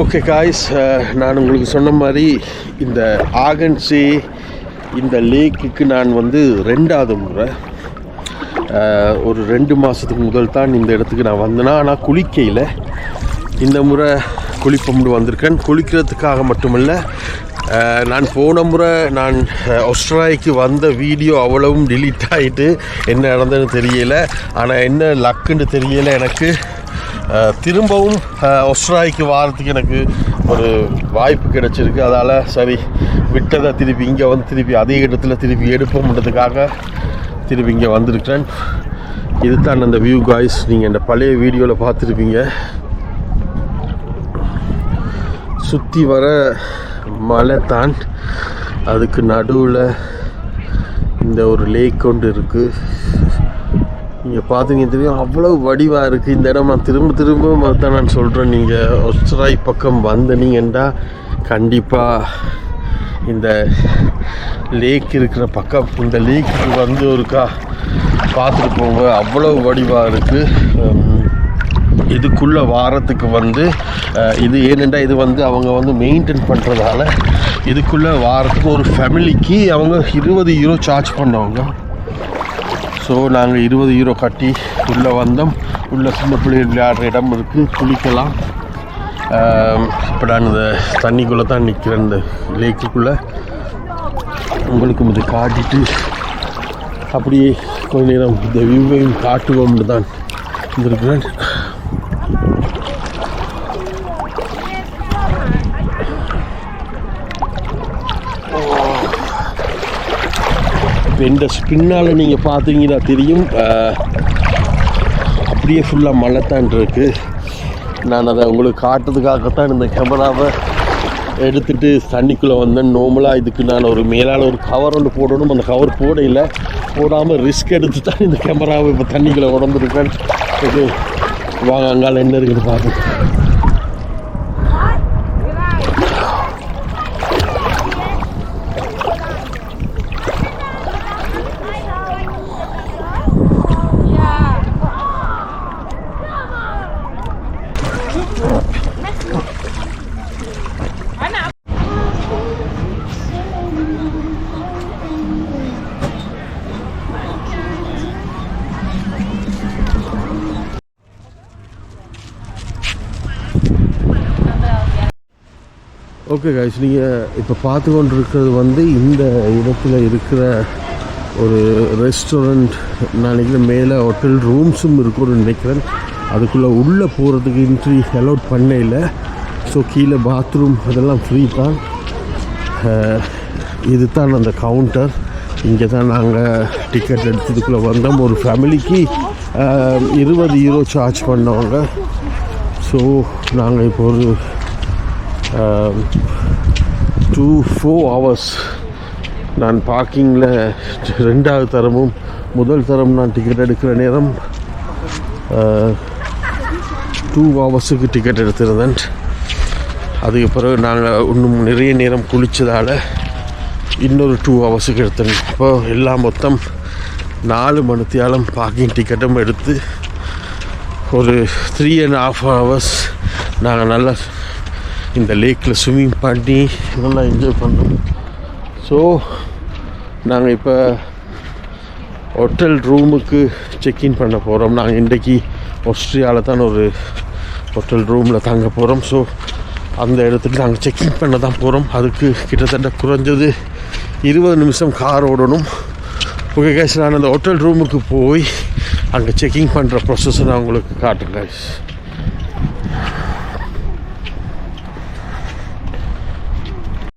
Okay guys uh, நான் உங்களுக்கு சொன்ன மாதிரி இந்த ஆகன்சி இந்த லேக்குக்கு நான் வந்து ரெண்டாவது முறை. ஒரு ரெண்டு மாதத்துக்கு முதல் தான் இந்த இடத்துக்கு நான் வந்தேனா ஆனால் குளிக்கையில் இந்த முறை குளிப்பம்னு வந்திருக்கேன். குளிக்கிறதுக்காக மட்டுமல்ல நான் போன முறை நான் ஒஸ்ட்ராய்க்கு வந்த வீடியோ அவ்வளவும் டிலீட் ஆகிட்டு என்ன நடந்ததுன்னு தெரியல. ஆனால் என்ன லக்குன்னு தெரியலை எனக்கு. திரும்பவும் ஒஸ்ராய்க்கு வாரத்துக்கு எனக்கு ஒரு வாய்ப்பு கிடைச்சிருக்கு. அதால் சரி விட்டதை திருப்பி இங்கே வந்து திருப்பி அதே இடத்துல திருப்பி எடுப்போம்ன்றதுக்காக திருப்பி இங்கே வந்திருக்கிறேன். இதுதான் அந்த வியூ காய்ஸ் நீங்கள் இந்த பழைய வீடியோவில் பார்த்துருப்பீங்க. சுற்றி வர மலை தான். அதுக்கு நடுவில் இந்த ஒரு லேக் கொண்டு இருக்குது நீங்கள் பார்த்தீங்க தெரியும் அவ்வளோ வடிவாக இருக்குது இந்த இடம் நான் திரும்ப திரும்ப தான் நான் சொல்கிறேன் நீங்கள் ஒஸ்ட்ராய் பக்கம் வந்தனீங்கன்னா கண்டிப்பாக இந்த லேக் இருக்கிற பக்கம் இந்த லேக்கு வந்து ஒருக்கா பார்த்துட்டு போங்க. அவ்வளோ வடிவாக இருக்குது இதுக்குள்ளே வாரத்துக்கு வந்து இது ஏனெண்டா இது வந்து அவங்க வந்து மெயின்டைன் பண்ணுறதால இதுக்குள்ளே வாரத்துக்கு ஒரு ஃபேமிலிக்கு அவங்க இருபது யூரோ சார்ஜ் பண்ணவங்க. ஸோ நாங்கள் இருபது யூரோ கட்டி உள்ளே வந்தோம். உள்ளே சின்ன பிள்ளைகள் விளையாடுற இடம் இருக்குது குளிக்கலாம். இப்போ நான் இந்த தண்ணிக்குள்ளே தான் நிற்கிறேன் இந்த லேக்குக்குள்ளே. உங்களுக்கும் இதை காட்டிட்டு அப்படியே கொஞ்ச நேரம் இந்த வியூவையும் காட்டுவோம்னு தான் இருந்திருக்கிறேன் இப்போ இந்த பின்னால் நீங்கள் பார்த்தீங்கன்னா தெரியும் அப்படியே ஃபுல்லாக மழை தான் இருக்கு. நான் அதை உங்களுக்கு காட்டுறதுக்காகத்தான் இந்த கேமராவை எடுத்துகிட்டு தண்ணிக்குள்ளே வந்தேன். நோமலாக இதுக்கு நான் ஒரு மேலால் ஒரு கவர் ஒன்று போடணும். அந்த கவர் போடையில் போடாமல் ரிஸ்க் எடுத்து தான் இந்த கேமராவை இப்போ தண்ணிக்குள்ளே உடந்துருக்கேன் இது வாங்க அங்கால என்ன இருக்குன்னு பார்ப்போம் ஓகே காய்ஸ் நீங்கள் இப்போ பார்த்து கொண்டு இருக்கிறது வந்து இந்த இடத்துல இருக்கிற ஒரு ரெஸ்டாரண்ட் நான் நினைக்கிறேன் மேலே ஹோட்டல் ரூம்ஸும் இருக்கும்னு நினைக்கிறேன். அதுக்குள்ளே உள்ளே போகிறதுக்கு இன்ட்ரி அலோட் பண்ணல ஸோ கீழே பாத்ரூம் அதெல்லாம் ஃப்ரீ தான். இது தான் அந்த கவுண்டர் இங்கே தான் நாங்கள் டிக்கெட் எடுத்ததுக்குள்ளே வந்தோம். ஒரு ஃபேமிலிக்கு இருபது யூரோ சார்ஜ் பண்ணவங்க. ஸோ நாங்கள் இப்போ ஒரு டூ ஃபோர் ஹவர்ஸ் நான் பார்க்கிங்கில் ரெண்டாவது தரமும் முதல் தரம் நான் டிக்கெட் எடுக்கிற நேரம் டூ ஹவர்ஸுக்கு டிக்கெட் எடுத்திருந்தேன். அதுக்கு பிறகு நாங்கள் uh, இன்னும் நிறைய நேரம் குளித்ததால் இன்னொரு டூ ஹவர்ஸுக்கு எடுத்தேன். இப்போ எல்லாம் மொத்தம் நாலு மணித்தியாலும் பார்க்கிங் டிக்கெட்டும் எடுத்து ஒரு த்ரீ அண்ட் ஹாஃப் ஹவர்ஸ் நாங்கள் நல்லா இந்த லேக்கில் ஸ்விம்மிங் பண்ணி நல்லா என்ஜாய் பண்ணோம். ஸோ நாங்கள் இப்போ ஹோட்டல் ரூமுக்கு செக்இன் பண்ண போகிறோம் நாங்கள் இன்றைக்கி ஆஸ்திரியாவில் தான் ஒரு ஹோட்டல் ரூமில் தங்க போகிறோம் ஸோ அந்த இடத்துக்கு நாங்கள் செக்இன் பண்ண தான் போகிறோம் அதுக்கு கிட்டத்தட்ட குறைஞ்சது இருபது நிமிஷம் கார் ஓடணும். ஓகே கேஸ் நான் அந்த ஹோட்டல் ரூமுக்கு போய் அங்கே செக்கிங் பண்ணுற ப்ரொசஸை நான் உங்களுக்கு காட்டுறேன் guys.